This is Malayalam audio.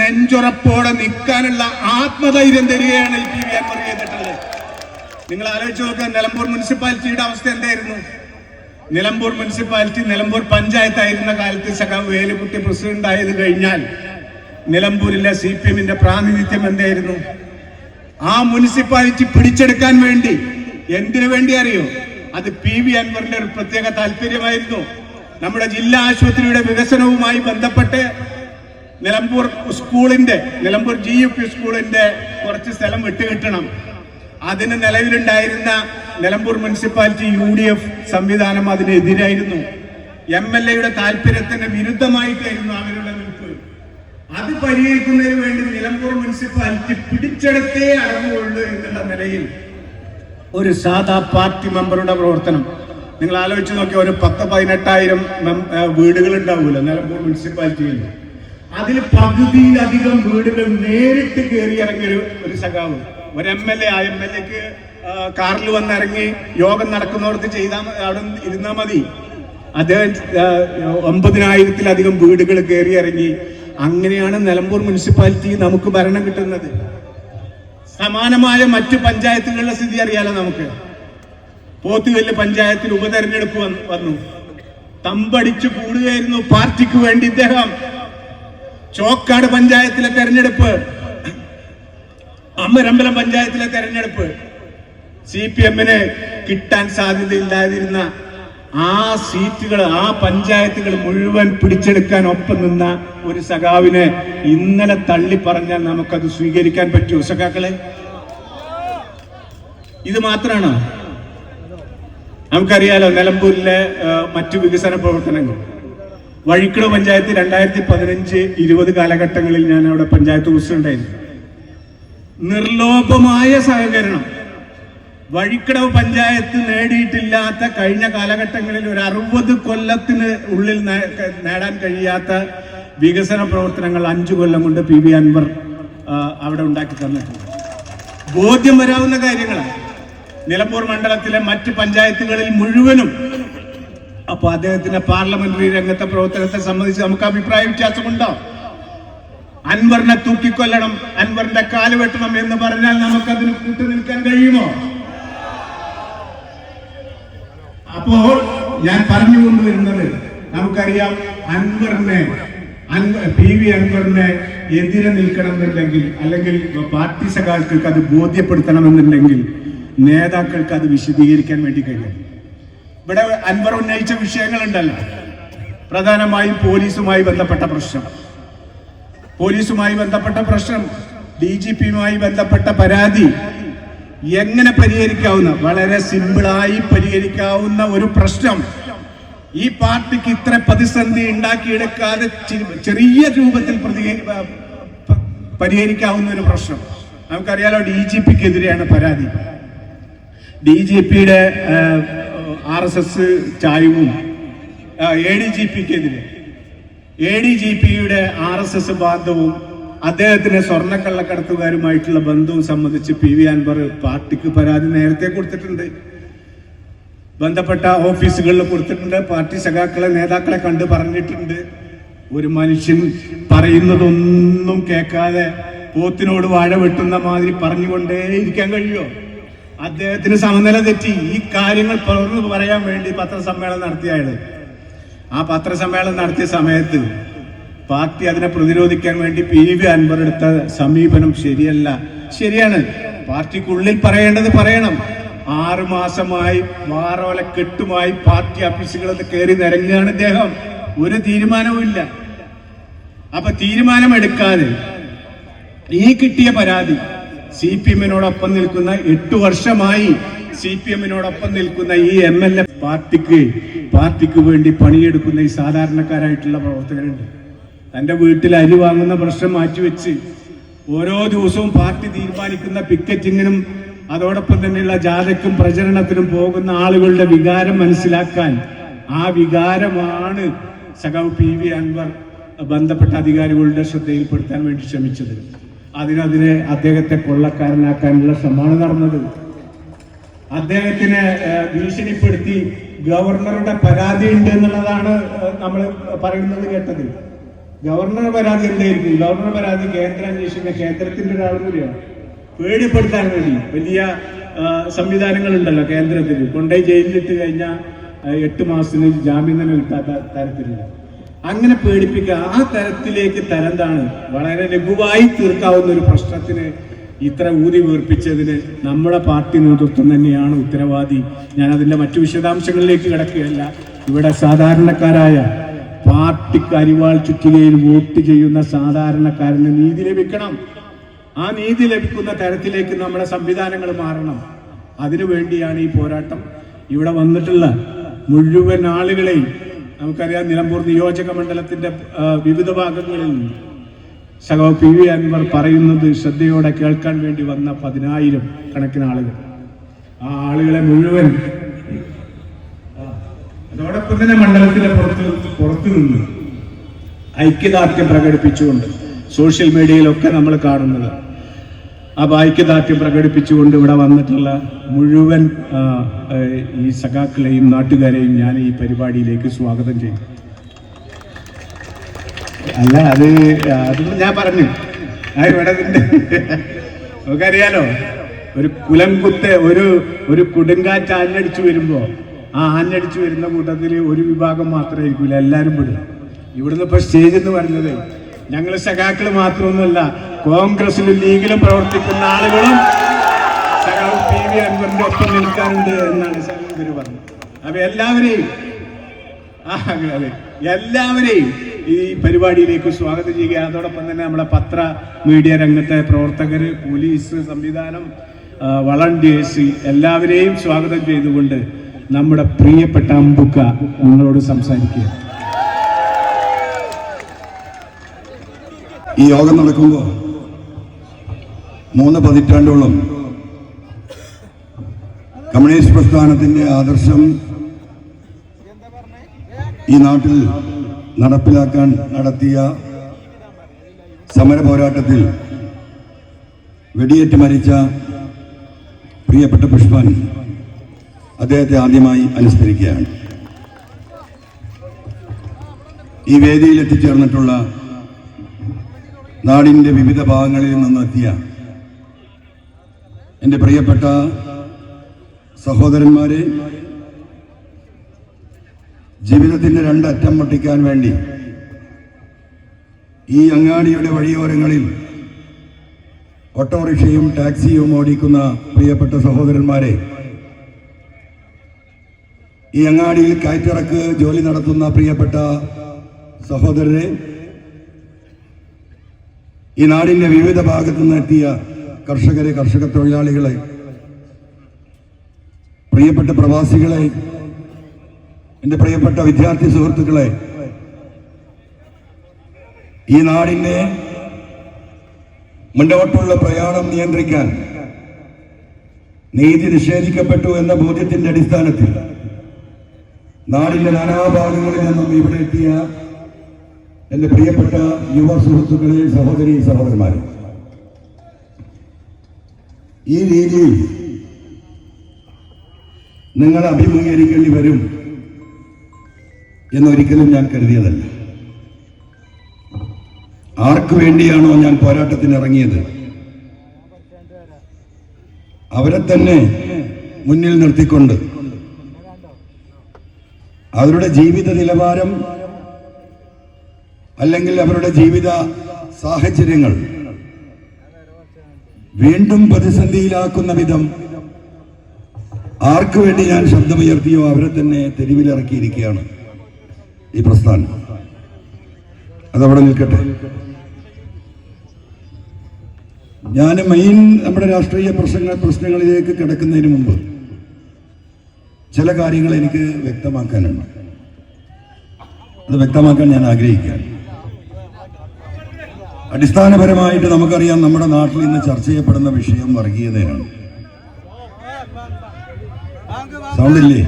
നെഞ്ചുറപ്പോടെ നിൽക്കാനുള്ള ആത്മധൈര്യം തരികയാണ് പി വി അൻവർ ചെയ്തിട്ടുള്ളത്. നിങ്ങൾ ആലോചിച്ച് നോക്കുക നിലമ്പൂർ മുനിസിപ്പാലിറ്റിയുടെ അവസ്ഥ എന്തായിരുന്നു? നിലമ്പൂർ മുനിസിപ്പാലിറ്റി നിലമ്പൂർ പഞ്ചായത്ത് ആയിരുന്ന കാലത്ത് സഖാവ് വേലുക്കുട്ടി പ്രസിഡന്റ് ആയത് കഴിഞ്ഞാൽ നിലമ്പൂരിലെ സി പി എമ്മിന്റെ പ്രാതിനിധ്യം എന്തായിരുന്നു? ആ മുനിസിപ്പാലിറ്റി പിടിച്ചെടുക്കാൻ വേണ്ടി എന്തിനു വേണ്ടി അറിയോ? അത് പി വി അൻവറിന്റെ ഒരു പ്രത്യേക താല്പര്യമായിരുന്നു. നമ്മുടെ ജില്ലാ ആശുപത്രിയുടെ വികസനവുമായി ബന്ധപ്പെട്ട് നിലമ്പൂർ സ്കൂളിന്റെ നിലമ്പൂർ ജി യു പി സ്കൂളിന്റെ കുറച്ച് സ്ഥലം വിട്ടുകിട്ടണം. അതിന് നിലവിലുണ്ടായിരുന്ന Nilambur municipality U D F സംവിധാനം അതിനെതിരായിരുന്നു. എം എൽ എയുടെ താല്പര്യത്തിന് വിരുദ്ധമായിട്ടായിരുന്നു അവരുടെ നിൽപ്പ്. അത് പരിഹരിക്കുന്നതിന് വേണ്ടി നിലമ്പൂർ മുനിസിപ്പാലിറ്റി പിടിച്ചെടുത്തേ അടങ്ങുകയുള്ളൂ എന്നുള്ള നിലയിൽ ഒരു സാധാ പാർട്ടി മെമ്പറുടെ പ്രവർത്തനം. നിങ്ങൾ ആലോചിച്ച് നോക്കിയാൽ ഒരു പത്ത് പതിനെട്ടായിരം വീടുകൾ ഉണ്ടാവൂല നിലമ്പൂർ മുനിസിപ്പാലിറ്റിയിൽ? അതിൽ പകുതിയിലധികം വീടുകൾ നേരിട്ട് കയറി ഇറങ്ങിയ ഒരു സഖാവ്. ഒരു എം എൽ എ ആ എം എൽ എക്ക് കാറിൽ വന്നിറങ്ങി യോഗം നടക്കുന്നവർക്ക് ചെയ്താൽ അവിടെ ഇരുന്നാൽ മതി. അദ്ദേഹം ഒമ്പതിനായിരത്തിലധികം വീടുകൾ കയറി ഇറങ്ങി അങ്ങനെയാണ് നിലമ്പൂർ മുനിസിപ്പാലിറ്റി നമുക്ക് ഭരണം കിട്ടുന്നത്. സമാനമായ മറ്റു പഞ്ചായത്തുകളുടെ സ്ഥിതി അറിയാലോ നമുക്ക്. പോത്തുകല്ല് പഞ്ചായത്തിൽ ഉപതെരഞ്ഞെടുപ്പ് വന്നു. തമ്പടിച്ചു കൂടുകയായിരുന്നു പാർട്ടിക്ക് വേണ്ടി ഇദ്ദേഹം. ചോക്കാട് പഞ്ചായത്തിലെ തെരഞ്ഞെടുപ്പ്. അമ്മരമ്പലം പഞ്ചായത്തിലെ തെരഞ്ഞെടുപ്പ്. സി പി എമ്മിന് കിട്ടാൻ സാധ്യതയില്ലാതിരുന്ന ആ സീറ്റുകൾ ആ പഞ്ചായത്തുകൾ മുഴുവൻ പിടിച്ചെടുക്കാൻ ഒപ്പം നിന്ന ഒരു സഖാവിനെ ഇന്നലെ തള്ളി പറഞ്ഞാൽ നമുക്കത് സ്വീകരിക്കാൻ പറ്റുമോ സഖാക്കളെ ഇത് മാത്രമാണോ നമുക്കറിയാലോ നിലമ്പൂരിലെ മറ്റു വികസന പ്രവർത്തനങ്ങൾ. വഴിക്കട പഞ്ചായത്ത് രണ്ടായിരത്തി പതിനഞ്ച് ഇരുപത് കാലഘട്ടങ്ങളിൽ ഞാൻ അവിടെ പഞ്ചായത്ത് പ്രസിഡന്റായിരുന്നു. നിർലോഭമായ സഹകരണം. വഴിക്കടവ് പഞ്ചായത്ത് നേടിയിട്ടില്ലാത്ത കഴിഞ്ഞ കാലഘട്ടങ്ങളിൽ ഒരു അറുപത് കൊല്ലത്തിന് ഉള്ളിൽ നേടാൻ കഴിയാത്ത വികസന പ്രവർത്തനങ്ങൾ അഞ്ചു കൊല്ലം കൊണ്ട് പി ബി അൻവർ അവിടെ ഉണ്ടാക്കി തന്നിട്ടുണ്ട്. ബോധ്യം വരാവുന്ന കാര്യങ്ങളാണ്. നിലമ്പൂർ മണ്ഡലത്തിലെ മറ്റ് പഞ്ചായത്തുകളിൽ മുഴുവനും അപ്പൊ അദ്ദേഹത്തിന്റെ പാർലമെന്ററി രംഗത്തെ പ്രവർത്തനത്തെ സംബന്ധിച്ച് നമുക്ക് അഭിപ്രായ വ്യത്യാസമുണ്ടോ? അൻവറിനെ തൂക്കിക്കൊല്ലണം അൻവറിന്റെ കാൽ വെട്ടണം എന്ന് പറഞ്ഞാൽ നമുക്കതിന് കൂട്ടു കൂട്ടുനിൽക്കാൻ കഴിയുമോ? അപ്പോൾ ഞാൻ പറഞ്ഞു കൊണ്ടുവരുന്നത് നമുക്കറിയാം അൻവറിനെ അൻവ- പി വി അൻവറിനെ എതിരെ നിൽക്കണമെന്നുണ്ടെങ്കിൽ അല്ലെങ്കിൽ പാർട്ടി സഖാക്കൾക്ക് അത് ബോധ്യപ്പെടുത്തണമെന്നുണ്ടെങ്കിൽ നേതാക്കൾക്ക് അത് വിശദീകരിക്കാൻ വേണ്ടി കഴിയും ഇവിടെ അൻവർ ഉന്നയിച്ച വിഷയങ്ങളുണ്ടല്ലോ. പ്രധാനമായും പോലീസുമായി ബന്ധപ്പെട്ട പ്രശ്നം. പോലീസുമായി ബന്ധപ്പെട്ട പ്രശ്നം ഡി ജി പിയുമായി ബന്ധപ്പെട്ട പരാതി. എങ്ങനെ പരിഹരിക്കാവുന്ന വളരെ സിമ്പിളായി പരിഹരിക്കാവുന്ന ഒരു പ്രശ്നം. ഈ പാർട്ടിക്ക് ഇത്ര പ്രതിസന്ധി ഉണ്ടാക്കിയെടുക്കാതെ ചെറിയ രൂപത്തിൽ പരിഹരിക്കാവുന്ന ഒരു പ്രശ്നം. നമുക്കറിയാലോ ഡി ജി പിക്കെതിരെയാണ് പരാതി. ഡി ജി പിയുടെ ആർ എസ് എസ് ചായവും എ ഡി ജി പിക്കെതിരെ എ ഡി ജി പിയുടെ ആർ എസ് എസ് ബാന്ധവും അദ്ദേഹത്തിന് സ്വർണക്കള്ളക്കടത്തുകാരുമായിട്ടുള്ള ബന്ധവും സംബന്ധിച്ച് പി വി അൻവർ പാർട്ടിക്ക് പരാതി നേരത്തെ കൊടുത്തിട്ടുണ്ട്. ബന്ധപ്പെട്ട ഓഫീസുകളിൽ കൊടുത്തിട്ടുണ്ട്. പാർട്ടി സഖാക്കളെ നേതാക്കളെ കണ്ട് പറഞ്ഞിട്ടുണ്ട്. ഒരു മനുഷ്യൻ പറയുന്നതൊന്നും കേൾക്കാതെ പോത്തിനോട് വാഴ വെട്ടുന്ന മാതിരി പറഞ്ഞുകൊണ്ടേ ഇരിക്കാൻ കഴിയുമോ? അദ്ദേഹത്തിന് സമനില തെറ്റി ഈ കാര്യങ്ങൾ തുറന്നു പറയാൻ വേണ്ടി പത്രസമ്മേളനം നടത്തിയാണ് ആ പത്രസമ്മേളനം നടത്തിയ സമയത്ത് പാർട്ടി അതിനെ പ്രതിരോധിക്കാൻ വേണ്ടി പി വി അൻവർ എടുത്ത സമീപനം ശരിയല്ല. ശരിയാണ്. പാർട്ടിക്കുള്ളിൽ പറയേണ്ടത് പറയണം. ആറു മാസമായി വാറോല കെട്ടുമായി പാർട്ടി ഓഫീസുകളിൽ കയറി നിരങ്ങുകയാണ് ഇദ്ദേഹം. ഒരു തീരുമാനവും ഇല്ല. അപ്പൊ തീരുമാനമെടുക്കാതെ ഈ കിട്ടിയ പരാതി സി പി എമ്മിനോടൊപ്പം നിൽക്കുന്ന എട്ട് വർഷമായി സി പി എമ്മിനോടൊപ്പം നിൽക്കുന്ന ഈ എം എൽ എ പാർട്ടിക്ക് പാർട്ടിക്ക് വേണ്ടി പണിയെടുക്കുന്ന ഈ സാധാരണക്കാരായിട്ടുള്ള പ്രവർത്തകരുണ്ട്. തന്റെ വീട്ടിൽ അരി വാങ്ങുന്ന പ്രശ്നം മാറ്റിവെച്ച് ഓരോ ദിവസവും പാർട്ടി തീരുമാനിക്കുന്ന പിക്കറ്റിങ്ങിനും അതോടൊപ്പം തന്നെയുള്ള ജാഥയ്ക്കും പ്രചരണത്തിനും പോകുന്ന ആളുകളുടെ വികാരം മനസ്സിലാക്കാൻ ആ വികാരമാണ് സഖാവ് പി വി അൻവർ ബന്ധപ്പെട്ട അധികാരികളുടെ ശ്രദ്ധയിൽപ്പെടുത്താൻ വേണ്ടി ശ്രമിച്ചത്. അതിനതിനെ അദ്ദേഹത്തെ കൊള്ളക്കാരനാക്കാനുള്ള ശ്രമമാണ് നടന്നത്. അദ്ദേഹത്തിനെ ഭീഷണിപ്പെടുത്തി ഗവർണറുടെ പരാതി ഉണ്ട് എന്നുള്ളതാണ് നമ്മൾ പറയുന്നത് കേട്ടത്. ഗവർണർ പരാതി എന്തായിരിക്കും? ഗവർണർ പരാതി കേന്ദ്ര അന്വേഷിക്കുന്ന കേന്ദ്രത്തിന്റെ ഒരാൾ കൂടിയാണ്. പേടിപ്പെടുത്താൻ വേണ്ടി വലിയ സംവിധാനങ്ങൾ ഉണ്ടല്ലോ കേന്ദ്രത്തിൽ. കൊണ്ടുപോയി ജയിലിലിട്ട് കഴിഞ്ഞാൽ എട്ട് മാസത്തിന് ജാമ്യം തന്നെ കിട്ടാത്ത തരത്തിലുള്ള അങ്ങനെ പേടിപ്പിക്കുക ആ തരത്തിലേക്ക് തരംതാണ്. വളരെ ലഘുവായി തീർക്കാവുന്ന ഒരു പ്രശ്നത്തിന് ഇത്ര ഊതി വീർപ്പിച്ചതിന് നമ്മുടെ പാർട്ടി നേതൃത്വം തന്നെയാണ് ഉത്തരവാദി. ഞാൻ അതിന്റെ മറ്റു വിശദാംശങ്ങളിലേക്ക് കിടക്കുകയല്ല. ഇവിടെ സാധാരണക്കാരായ പാർട്ടിക്ക് അരിവാൾ ചുറ്റികയിൽ വോട്ട് ചെയ്യുന്ന സാധാരണക്കാരന് നീതി ലഭിക്കണം. ആ നീതി ലഭിക്കുന്ന തരത്തിലേക്ക് നമ്മുടെ സംവിധാനങ്ങൾ മാറണം. അതിനു വേണ്ടിയാണ് ഈ പോരാട്ടം. ഇവിടെ വന്നിട്ടുള്ള മുഴുവൻ ആളുകളെയും നമുക്കറിയാം നിലമ്പൂർ നിയോജക മണ്ഡലത്തിന്റെ വിവിധ ഭാഗങ്ങളിൽ സഖാവ് പി വി അൻവർ പറയുന്നത് ശ്രദ്ധയോടെ കേൾക്കാൻ വേണ്ടി വന്ന പതിനായിരം കണക്കിന് ആളുകൾ. ആ ആളുകളെ മുഴുവൻ അതോടൊപ്പം തന്നെ മണ്ഡലത്തിന്റെ പുറത്ത് പുറത്തു നിന്ന് ഐക്യദാർഢ്യം പ്രകടിപ്പിച്ചുകൊണ്ട് സോഷ്യൽ മീഡിയയിലൊക്കെ നമ്മൾ കാണുന്നത്. അപ്പൊ ഐക്യദാർഢ്യം പ്രകടിപ്പിച്ചുകൊണ്ട് ഇവിടെ വന്നിട്ടുള്ള മുഴുവൻ ഈ സഖാക്കളെയും നാട്ടുകാരെയും ഞാൻ ഈ പരിപാടിയിലേക്ക് സ്വാഗതം ചെയ്യും അല്ല അത് ഞാൻ പറഞ്ഞു. ആ ഇതിന്റെ നമുക്കറിയാലോ ഒരു കുലംകുത്ത് ഒരു ഒരു കൊടുങ്കാറ്റ് ആഞ്ഞടിച്ചു വരുമ്പോ ആ ആഞ്ഞടിച്ചു വരുന്ന കൂട്ടത്തിൽ ഒരു വിഭാഗം മാത്രമേ ഇരിക്കൂല എല്ലാവരും പെടും. ഇവിടുന്ന് ഇപ്പൊ സ്റ്റേജ് എന്ന് പറഞ്ഞത് ഞങ്ങൾ സഖാക്കൾ മാത്രമൊന്നുമല്ല കോൺഗ്രസിലും ലീഗിലും പ്രവർത്തിക്കുന്ന ആളുകളും സഖാവ് പി വി അൻവറിന്റെ ഒപ്പം നിൽക്കാനുണ്ട് എന്നാണ് സഖാവ് പറഞ്ഞത്. അപ്പൊ എല്ലാവരെയും. എല്ലാവരെയും ഈ പരിപാടിയിലേക്ക് സ്വാഗതം ചെയ്യുക. അതോടൊപ്പം തന്നെ നമ്മുടെ പത്ര മീഡിയ രംഗത്തെ പ്രവർത്തകർ പോലീസ് സംവിധാനം വളണ്ടിയേഴ്സ് എല്ലാവരെയും സ്വാഗതം ചെയ്തുകൊണ്ട് നമ്മുടെ പ്രിയപ്പെട്ട അമ്പുക്ക നിങ്ങളോട് സംസാരിക്കുക. ഈ യോഗം നടക്കുമ്പോൾ മൂന്ന് പതിറ്റാണ്ടോളം കമ്മ്യൂണിസ്റ്റ് പ്രസ്ഥാനത്തിന്റെ ആദർശം ഈ നാട്ടിൽ നടപ്പിലാക്കാൻ നടത്തിയ സമര പോരാട്ടത്തിൽ വെടിയേറ്റ് മരിച്ച പ്രിയപ്പെട്ട പുഷ്പൻ അദ്ദേഹത്തെ ആദ്യമായി അനുസ്മരിക്കുകയാണ്. ഈ വേദിയിൽ എത്തിച്ചേർന്നിട്ടുള്ള നാടിന്റെ വിവിധ ഭാഗങ്ങളിൽ നിന്നെത്തിയ എന്റെ പ്രിയപ്പെട്ട സഹോദരന്മാരെ ജീവിതത്തിന്റെ രണ്ടറ്റം പൊട്ടിക്കാൻ വേണ്ടി ഈ അങ്ങാടിയുടെ വഴിയോരങ്ങളിൽ ഓട്ടോറിക്ഷയും ടാക്സിയും ഓടിക്കുന്ന പ്രിയപ്പെട്ട സഹോദരന്മാരെ ഈ അങ്ങാടിയിൽ കയറ്റിറക്ക് ജോലി നടത്തുന്ന പ്രിയപ്പെട്ട സഹോദരരെ ഈ നാടിന്റെ വിവിധ ഭാഗത്തു നിന്ന് എത്തിയ കർഷകരെ കർഷക തൊഴിലാളികളെ പ്രിയപ്പെട്ട പ്രവാസികളെ എന്റെ പ്രിയപ്പെട്ട വിദ്യാർത്ഥി സുഹൃത്തുക്കളെ ഈ നാടിന്റെ മുന്നോട്ടുള്ള പ്രയാണം നിയന്ത്രിക്കാൻ നീതി നിഷേധിക്കപ്പെട്ടു എന്ന ബോധ്യത്തിന്റെ അടിസ്ഥാനത്തിൽ നാടിന്റെ നാനാഭാഗങ്ങളിൽ നിന്നും ഇവിടെ എത്തിയ എന്റെ പ്രിയപ്പെട്ട യുവ സുഹൃത്തുക്കളെ സഹോദരി സഹോദരന്മാരെ. ഈ രീതിയിൽ നിങ്ങൾ അഭിമുഖീകരിക്കേണ്ടി വരും എന്നൊരിക്കലും ഞാൻ കരുതിയതല്ല. ആർക്കു വേണ്ടിയാണോ ഞാൻ പോരാട്ടത്തിന് ഇറങ്ങിയത്? അവരെ തന്നെ മുന്നിൽ നിർത്തിക്കൊണ്ട് അവരുടെ ജീവിത നിലവാരം അല്ലെങ്കിൽ അവരുടെ ജീവിത സാഹചര്യങ്ങൾ വീണ്ടും പ്രതിസന്ധിയിലാക്കുന്ന വിധം ആർക്കു വേണ്ടി ഞാൻ ശബ്ദമുയർത്തിയോ അവരെ തന്നെ തെരുവിലിറക്കിയിരിക്കുകയാണ് ഈ പ്രസ്ഥാനം. അതവിടെ നിൽക്കട്ടെ. ഞാൻ മെയിൻ നമ്മുടെ രാഷ്ട്രീയ പ്രശ്നങ്ങൾ പ്രശ്നങ്ങളിലേക്ക് കിടക്കുന്നതിന് മുമ്പ് ചില കാര്യങ്ങൾ എനിക്ക് വ്യക്തമാക്കാനുണ്ട്. അത് വ്യക്തമാക്കാൻ ഞാൻ ആഗ്രഹിക്കുകയാണ്. അടിസ്ഥാനപരമായിട്ട് നമുക്കറിയാം നമ്മുടെ നാട്ടിൽ ഇന്ന് ചർച്ച ചെയ്യപ്പെടുന്ന വിഷയം വർഗീയതയാണ്. സൗണ്ടില്ലേ?